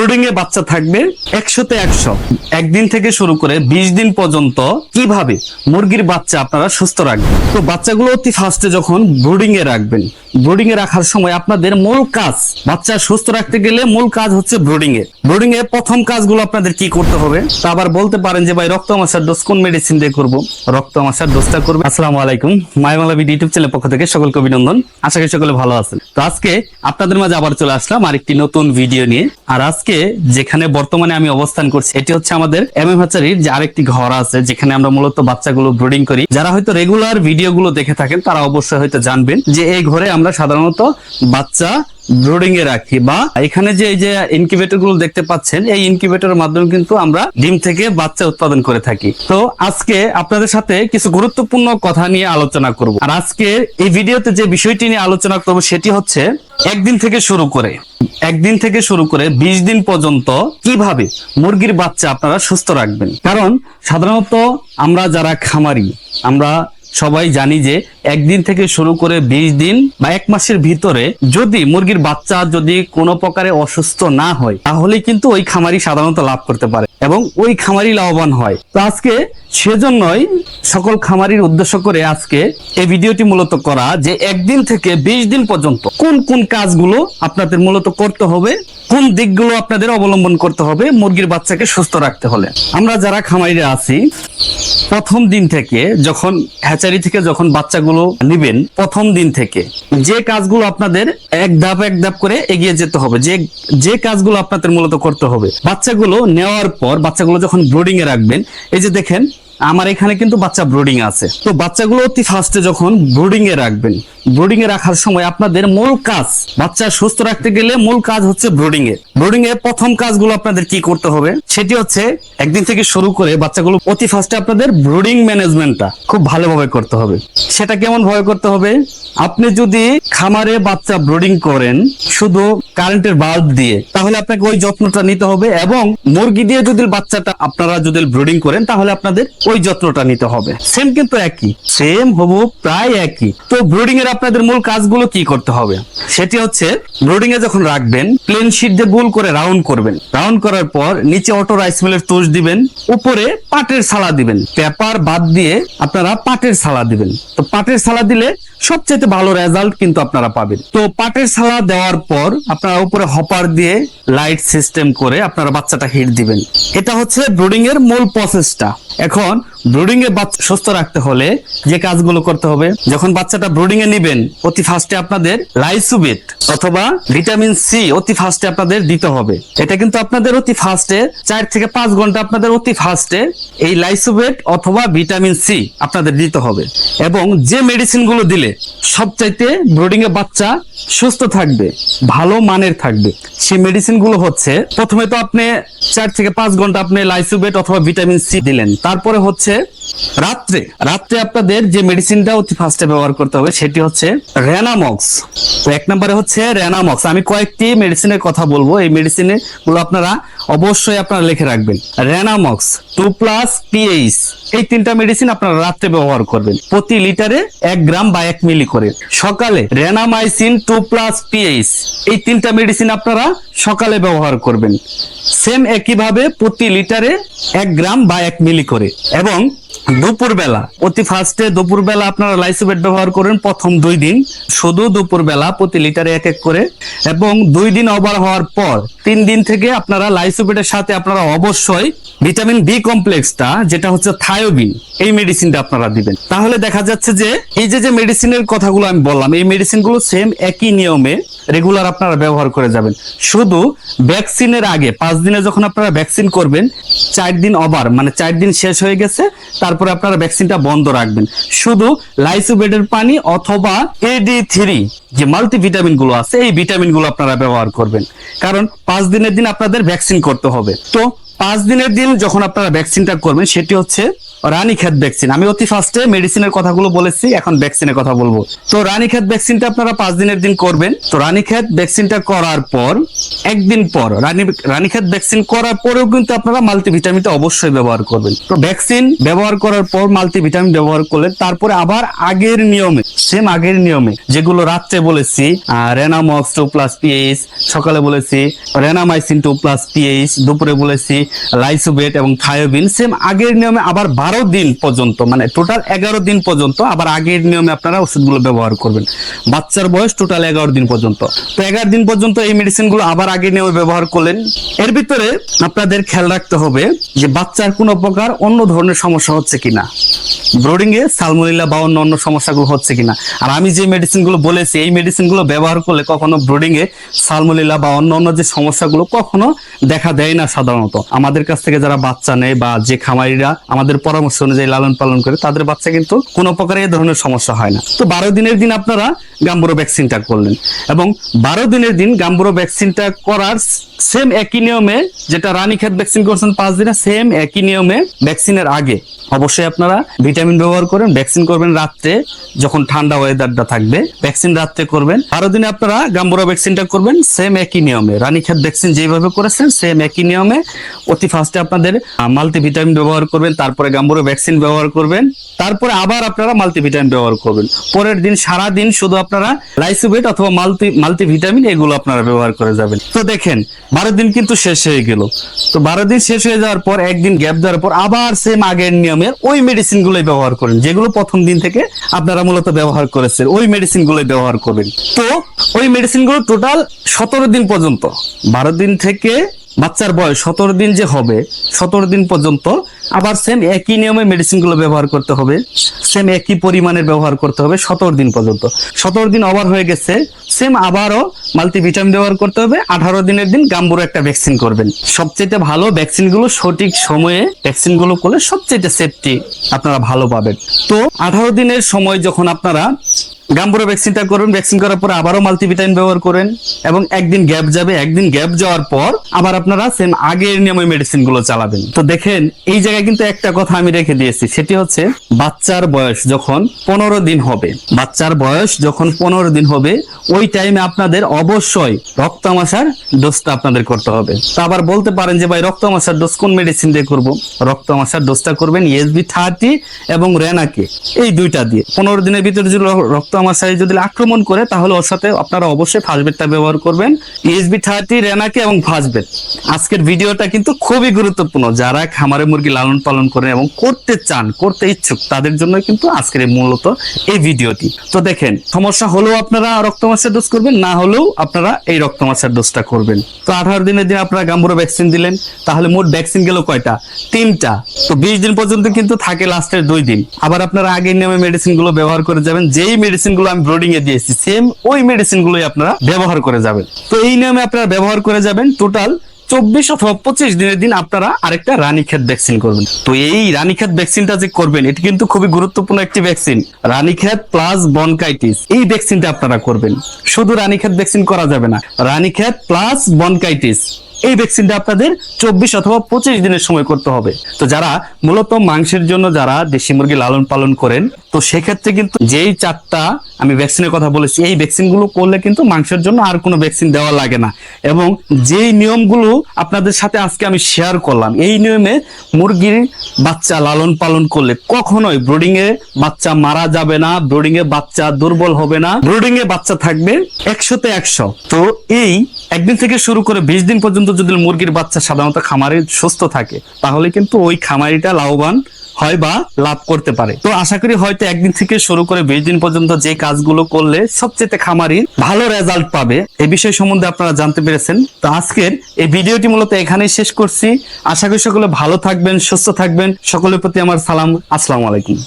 Brooding এ বাচ্চা থাকবে একশোতে একশো। একদিন থেকে শুরু করে বিশ দিন পর্যন্ত কীভাবে মুরগির বাচ্চা আপনারা সুস্থ রাখবেন? তো বাচ্চাগুলো অতি ফার্স্টে যখন ব্রুডিং এ রাখবেন, ব্রুডিং এ রাখার সময় আপনাদের মূল কাজ, বাচ্চা সুস্থ রাখতে গেলে মূল কাজ হচ্ছে ব্রুডিং এ। ব্রুডিং এ প্রথম কাজগুলো আপনাদের কি করতে হবে? তা আবার বলতে পারেন যে, ভাই, রক্ত আমাশার ডোজ কোন মেডিসিন দিয়ে করব? রক্ত আমাশার ডোজটা করবে। আসসালামু আলাইকুম মাইমালা বিডি ইউটিউব চ্যানেল পক্ষ থেকে সকলকে অভিনন্দন। আশা করি সকলে ভালো আছেন। তো আজকে আপনাদের মাঝে আবার চলে আসলাম আরেকটি নতুন ভিডিও নিয়ে। আর আজকে যেখানে বর্তমানে আমি অবস্থান করছি, এটি হচ্ছে আমাদের এম এম হাচারির যে আরেকটি ঘর আছে, যেখানে আমরা মূলত বাচ্চাগুলো ব্রিডিং করি। যারা হয়তো রেগুলার ভিডিওগুলো দেখে থাকেন, তারা অবশ্যই হয়তো জানবেন যে এই ঘরে আমরা সাধারণত বাচ্চা ব্রুডিং এ রাখি বা এখানে যে, এই যে ইনকিউবেটরগুলো দেখতে পাচ্ছেন, এই ইনকিউবেটরের মাধ্যমে কিন্তু আমরা ডিম থেকে বাচ্চা উৎপাদন করে থাকি। তো আজকে আপনাদের সাথে কিছু গুরুত্বপূর্ণ কথা নিয়ে আলোচনা করব। আর আজকে এই ভিডিওতে যে বিষয়টি নিয়ে আলোচনা করব সেটি হচ্ছে একদিন থেকে শুরু করে, একদিন থেকে শুরু করে বিশ দিন পর্যন্ত কীভাবে মুরগির বাচ্চা আপনারা সুস্থ রাখবেন। কারণ সাধারণত আমরা যারা খামারি, আমরা সবাই জানি যে একদিন থেকে শুরু করে বিশ দিন বা এক মাসের ভিতরে যদি মুরগির বাচ্চা যদি কোনো প্রকারে অসুস্থ না হয়, তাহলে কিন্তু ওই খামারি সাধারণত লাভ করতে পারে এবং ওই খামারি লাভবান হয়। তো আজকে সেজন্যই সকল খামারির উদ্দেশ্য করে আজকে এই ভিডিওটি মূলত করা যে একদিন থেকে বিশ দিন পর্যন্ত কোন কোন কাজগুলো আপনাদের মূলত করতে হবে, কোন দিকগুলো আপনাদের অবলম্বন করতে হবে মুরগির বাচ্চাকে সুস্থ রাখতে হলে। আমরা যারা খামারিরা আছি, প্রথম দিন থেকে যখন হ্যাচারি থেকে যখন বাচ্চাগুলো নিবেন, প্রথম দিন থেকে যে কাজগুলো আপনাদের এক ধাপ এক ধাপ করে এগিয়ে যেতে হবে, যে যে কাজগুলো আপনাদের মূলত করতে হবে, বাচ্চাগুলো নেওয়ার পর বাচ্চাগুলো যখন ব্রোডিং এ রাখবেন, এই যে দেখেন, আমার এখানে কিন্তু বাচ্চা ব্রোডিং আছে। তো বাচ্চাগুলো অতি ফার্স্টে যখন ব্রোডিং এ রাখবেন ব্রুডিং এ রাখার সময় আপনাদের মূল কাজ, বাচ্চা সুস্থ রাখতে গেলে মূল কাজ হচ্ছে ব্রুডিং এ ব্রুডিং এ প্রথম কাজগুলো আপনাদের কি করতে হবে? সেটি হচ্ছে একদিন থেকে শুরু করে বাচ্চাগুলো অতি ফার্স্টে আপনাদের ব্রুডিং ম্যানেজমেন্টটা খুব ভালোভাবে করতে হবে। সেটা কেমন ভাবে করতে হবে? আপনি যদি খামারে বাচ্চা ব্রুডিং করেন শুধু কারেন্টের বাল্ব দিয়ে, তাহলে আপনাকে ওই যত্নটা নিতে হবে এবং মুরগি দিয়ে যদি বাচ্চাটা আপনারা যদি ব্রুডিং করেন, তাহলে আপনাদের ওই যত্নটা নিতে হবে। সেম কিন্তু একই সেম হবু প্রায় একই। তো ব্রুডিং এর আপনাদের মূল কাজগুলো কি করতে হবে? সেটি হচ্ছে ব্রুডিং এ যখন রাখবেন প্লেন শিট দিয়ে গোল করে রাউন্ড করবেন। রাউন্ড করার পর নিচে অটো রাইস মিলের তুষ দিবেন, উপরে পাটের সালা দিবেন। পেপার বাদ দিয়ে আপনারা পাটের সালা দিবেন। তো পাটের সালা দিলে সবচেয়ে ভালো রেজাল্ট কিন্তু আপনারা পাবেন। তো পাটের সালা দেওয়ার পর আপনারা উপরে হপার দিয়ে লাইট সিস্টেম করে আপনারা বাচ্চাটা হিট দিবেন। এটা হচ্ছে ব্রুডিং এর মূল প্রসেসটা এখন ব্রুডিং এ বাচ্চা সুস্থ রাখতে হলে যে কাজগুলো করতে হবে, যখন বাচ্চাটা ব্রুডিং এ নিবেন অতি ফার্স্টে আপনাদের লাইসুবেট অথবা ভিটামিন সি অতি ফার্স্টে আপনাদের দিতে হবে। এটা কিন্তু আপনাদের অতি ফার্স্টে চার থেকে পাঁচ ঘণ্টা আপনাদের অতি ফার্স্টে এই লাইসুবেট অথবা ভিটামিন সি আপনাদের দিতে হবে। এবং যে মেডিসিনগুলো দিলে সবচাইতে ব্রুডিং এ বাচ্চা সুস্থ থাকবে, ভালো মানের থাকবে, সেই মেডিসিনগুলো হচ্ছে, প্রথমে তো আপনি চার থেকে পাঁচ ঘণ্টা আপনি লাইসুবেট অথবা ভিটামিন সি দিলেন, তারপরে হচ্ছে রাত্রে। রাত্রে আপনাদের যে মেডিসিনটা অতি ফার্স্টে ব্যবহার করতে হবে, সেটি হচ্ছে রেনামক্স। তো এক নম্বরে হচ্ছে রেনামক্স। আমি কয়েকটি মেডিসিনের কথা বলব। এই মেডিসিনে গুলো আপনারা অবশ্যই আপনারা লিখে রাখবেন। Renamox, two plus PH. এই তিনটা মেডিসিন আপনারা রাত্রে ব্যবহার করবেন। প্রতি লিটারে এক গ্রাম বা এক মিলি করে। সকালে রেনামাইসিন, টু প্লাস পিএইচ। এই তিনটা মেডিসিন আপনারা সকালে ব্যবহার করবেন। সেম একইভাবে প্রতি লিটারে এক গ্রাম বা এক মিলি করে। এবং দুপুরবেলা, অতি ফার্স্টে দুপুরবেলা আপনারা লাইসোবেট ব্যবহার করেন প্রথম দুই দিন। শুধু দুপুরবেলা প্রতি লিটারে এক এক করে। এবং দুই দিন ওভার হওয়ার পর, তিন দিন থেকে আপনারা লাইসোবেটের সাথে আপনারা অবশ্যই ভিটামিন বি কমপ্লেক্সটা, যেটা হচ্ছে থায়োবিন, এই মেডিসিনটা আপনারা দিবেন। তাহলে দেখা যাচ্ছে যে, এই যে যে মেডিসিনের কথাগুলো আমি বললাম, এই মেডিসিনগুলো সেম একই নিয়মে রেগুলার আপনারা ব্যবহার করে যাবেন। শুধু ভ্যাকসিনের আগে পাঁচ দিনে যখন আপনারা ভ্যাকসিন করবেন, চার দিন ওভার মানে চার দিন শেষ হয়ে গেছে, তারপরে আপনারা ভ্যাকসিনটা বন্ধ রাখবেন। শুধু লাইসুবেডের পানি অথবা এডি থ্রি যে মাল্টিভিটামিনগুলো আছে, এই ভিটামিনগুলো আপনারা ব্যবহার করবেন। কারণ পাঁচ দিনের দিন আপনাদের ভ্যাকসিন করতে হবে। তো পাঁচ দিনের দিন যখন আপনারা ভ্যাকসিনটা করবেন, সেটি হচ্ছে রানীক্ষেত ভ্যাকসিন আমি অতি ফার্স্টে মেডিসিনের কথাগুলো বলেছি, এখন ভ্যাকসিনের কথা বলব। তো রানীক্ষেত ভ্যাকসিনটা আপনারা পাঁচ দিনের দিন করবেন। তো রানীক্ষেত ভ্যাকসিনটা করার পর, একদিন পর, রানী রানীক্ষেত ভ্যাকসিন করার পরেও কিন্তু আপনারা মাল্টিভিটামিনটা অবশ্যই ব্যবহার করবেন। তো ভ্যাকসিন ব্যবহার করার পর মাল্টিভিটামিন ব্যবহার করলেন তারপরে আবার আগের নিয়মে সেম আগের নিয়মে, যেগুলো রাত্রে বলেছি রেনামক্স টু প্লাস পিএইচ সকালে বলেছি রেনামাইসিন টু প্লাস পিএইচ দুপুরে বলেছি লাইসোবেট এবং থায়োবিন সেম আগের নিয়মে আবার বারো দিন পর্যন্ত মানে টোটাল এগারো দিন পর্যন্ত আবার আগের নিয়মে আপনারা ওষুধগুলো ব্যবহার করবেন। বাচ্চার বয়স টোটাল এগারো দিন পর্যন্ত। তো এগারো দিন পর্যন্ত এই মেডিসিনগুলো আবার আগের নিয়মে ব্যবহার করলেন। এর ভিতরে আপনাদের খেয়াল রাখতে হবে যে বাচ্চার কোনো প্রকার অন্য ধরনের সমস্যা হচ্ছে কিনা। ব্রোডিং এ সালমোনিলা বা অন্য অন্য সমস্যাগুলো হচ্ছে কিনা। আর আমি যে মেডিসিনগুলো বলেছি, এই মেডিসিনগুলো ব্যবহার করলে কখনো ব্রোডিং এ সালমোনিলা বা অন্য অন্য যে সমস্যাগুলো কখনো দেখা দেয় না সাধারণত। আমাদের কাছ থেকে যারা বাচ্চা নেয় বা যে খামারিরা আমাদের পরামর্শ অনুযায়ী লালন পালন করে, তাদের বাচ্চা কিন্তু কোনো প্রকার এই ধরনের সমস্যা হয় না। তো বারো দিনের দিন আপনারা গাম্বুরো ভ্যাকসিনটা করলেন এবং বারো দিনের দিন গাম্বুরো ভ্যাকসিনটা করার সেম একই নিয়মে যেটা রানীক্ষেত ভ্যাকসিন করছেন পাঁচ দিনে সেম একই নিয়মে ভ্যাকসিনের আগে অবশ্যই আপনারা ভিটামিন ব্যবহার করেন, ভ্যাকসিন করবেন রাত্রে যখন ঠান্ডা ওয়েদারটা থাকবে, ভ্যাকসিন রাত্রে করবেন। বারো দিনে আপনারা গাম্বুরা ভ্যাকসিনটা করবেন সেম একই নিয়মে। রানীক্ষেত ভ্যাকসিন যেভাবে করেছেন সেম একই নিয়মে অতি ফার্স্টে আপনাদের মাল্টিভিটামিন ব্যবহার করবেন, তারপরে গাম্বুরো ভ্যাকসিন ব্যবহার করবেন, তারপরে আবার আপনারা মাল্টিভিটামিন ব্যবহার করবেন। পরের দিন সারা দিন শুধু আপনারা লাইসোবেট অথবা মাল্টি মাল্টিভিটামিন এগুলো আপনারা ব্যবহার করে যাবেন। তো দেখেন, বারো দিন কিন্তু শেষ হয়ে গেল। তো বারো দিন শেষ হয়ে যাওয়ার পর, একদিন গ্যাপ দেওয়ার পর, আবার সেম আগের নিয়মে ওই মেডিসিন গুলোই ব্যবহার করেন, যেগুলো প্রথম দিন থেকে আপনারা মূলত ব্যবহার করেছেন, ওই মেডিসিন গুলোই ব্যবহার করবেন। তো ওই মেডিসিনগুলো টোটাল সতেরো দিন পর্যন্ত, বারো দিন থেকে বাচ্চার বয়স সতেরো দিন যে হবে, সতেরো দিন পর্যন্ত আবার সেম একই নিয়মে মেডিসিনগুলো ব্যবহার করতে হবে সেম একই পরিমাণের ব্যবহার করতে হবে সতেরো দিন পর্যন্ত। সতেরো দিন ওভার হয়ে গেছে সেম আবারও মাল্টিভিটামিন ব্যবহার করতে হবে, আঠারো দিনের দিন গাম্বুরো একটা ভ্যাকসিন করবেন। সবচেয়ে ভালো ভ্যাকসিনগুলো সঠিক সময়ে ভ্যাকসিনগুলো করলে সবচেয়ে সেফটি আপনারা ভালো পাবেন। তো আঠারো দিনের সময় যখন আপনারা গাম্বুরো ভ্যাকসিনটা করবেন ভ্যাকসিন করার পর আবারও মাল্টিভিটামিন ব্যবহার করেন এবং একদিন গ্যাপ যাবে, একদিন গ্যাপ যাওয়ার পর আবার আপনারা সেম আগের নিয়মে মেডিসিনগুলো চালাবেন। তো দেখেন, এই জায়গায় কিন্তু একটা কথা আমি রেখে দিয়েছি, সেটি হচ্ছে বাচ্চার বয়স যখন পনেরো দিন হবে, বাচ্চার বয়স যখন পনেরো দিন হবে, ওই টাইমে আপনাদের অবশ্যই রক্তামাশার ডোজটা আপনাদের করতে হবে। তো আবার বলতে পারেন যে, ভাই, রক্তামাশার ডোজ কোন মেডিসিন দিয়ে করব? রক্তামাশার ডোজটা করবেন ইএসবি থার্টি এবং রেনাকে এই দুইটা দিয়ে। পনেরো দিনের ভিতরে যদি রক্ত আমাশায় যদি আক্রমণ করে, তাহলে ওর সাথে আপনারা অবশ্যই ফাস্টবেটটা ব্যবহার করবেন। ইএসবি থার্টি রেনাকে এবং ফাস্টবেট আজকের ভিডিওটা কিন্তু খুবই গুরুত্বপূর্ণ। যারা খামারে মুরগি লালন পালন করেন এবং করতে চান, করতে ইচ্ছুক, তাদের জন্য কিন্তু আজকের মূলত এই ভিডিওটি। তো দেখেন, সমস্যা হলেও আপনারা রক্তমাশার ডোজ করবেন, না হলেও আপনারা এই রক্তমাশার ডোজটা করবেন। তো আঠারো দিনের দিন আপনারা গাম্বুরো ভ্যাকসিন দিলেন, তাহলে মোট ভ্যাকসিন গেল কয়টা? তিনটা। তো বিশ দিন পর্যন্ত কিন্তু থাকে লাস্টের দুই দিন। আবার আপনারা আগের নিয়মে মেডিসিনগুলো ব্যবহার করে যাবেন, যেই মেডিসিন গুলো আমি ব্রোডিং এ দিয়েছি। সেম ওই মেডিসিন গুলোই আপনারা ব্যবহার করে যাবেন। তো এই নিয়মে আপনারা ব্যবহার করে যাবেন। টোটাল চব্বিশ অথবা পঁচিশ দিনের দিন আপনারা আরেকটা রানীক্ষেত ভ্যাকসিন করবেন। তো এই রানীক্ষেত ভ্যাকসিনটা যে করবেন, এটি কিন্তু খুবই গুরুত্বপূর্ণ একটি ভ্যাকসিন রানীক্ষেত প্লাস বনকাইটিস এই ভ্যাকসিনটা আপনারা করবেন। শুধু রানীক্ষেত ভ্যাকসিন করা যাবে না। রানীক্ষেত প্লাস বনকাইটিস এই ভ্যাকসিনটা আপনাদের চব্বিশ অথবা পঁচিশ দিনের সময় করতে হবে। তো যারা মূলত মাংসের জন্য যারা দেশি মুরগি লালন পালন করেন, তো সেক্ষেত্রে কিন্তু যেই চারটা আমি ভ্যাকসিনের কথা বলেছি, এই ভ্যাকসিনগুলো করলে কিন্তু মাংসের জন্য আর কোনো ভ্যাকসিন দেওয়া লাগে না। এবং যেই নিয়মগুলো আপনাদের সাথে আজকে আমি শেয়ার করলাম, এই নিয়মে মুরগির বাচ্চা লালন পালন করলে কখনোই ব্রোডিং এ বাচ্চা মারা যাবে না ব্রোডিং এ বাচ্চা দুর্বল হবে না ব্রোডিং এ বাচ্চা থাকবে একশোতে একশো। তো এই একদিন থেকে শুরু করে বিশ দিন পর্যন্ত যদি মুরগির বাচ্চা সাধারণত খামারে সুস্থ থাকে, তাহলে কিন্তু ওই খামারিটা লাভবান হয় বা লাভ করতে পারে। তো আশা করি হয়তো একদিন থেকে শুরু করে বিশ দিন পর্যন্ত যে কাজগুলো করলে সবচেয়ে খামারির ভালো রেজাল্ট পাবে। এই বিষয় সম্বন্ধে আপনারা জানতে পেরেছেন। তো আজকের এই ভিডিওটি মূলত এখানেই শেষ করছি। আশা করি সকলে ভালো থাকবেন, সুস্থ থাকবেন। সকলের প্রতি আমার সালাম। আসসালামু আলাইকুম।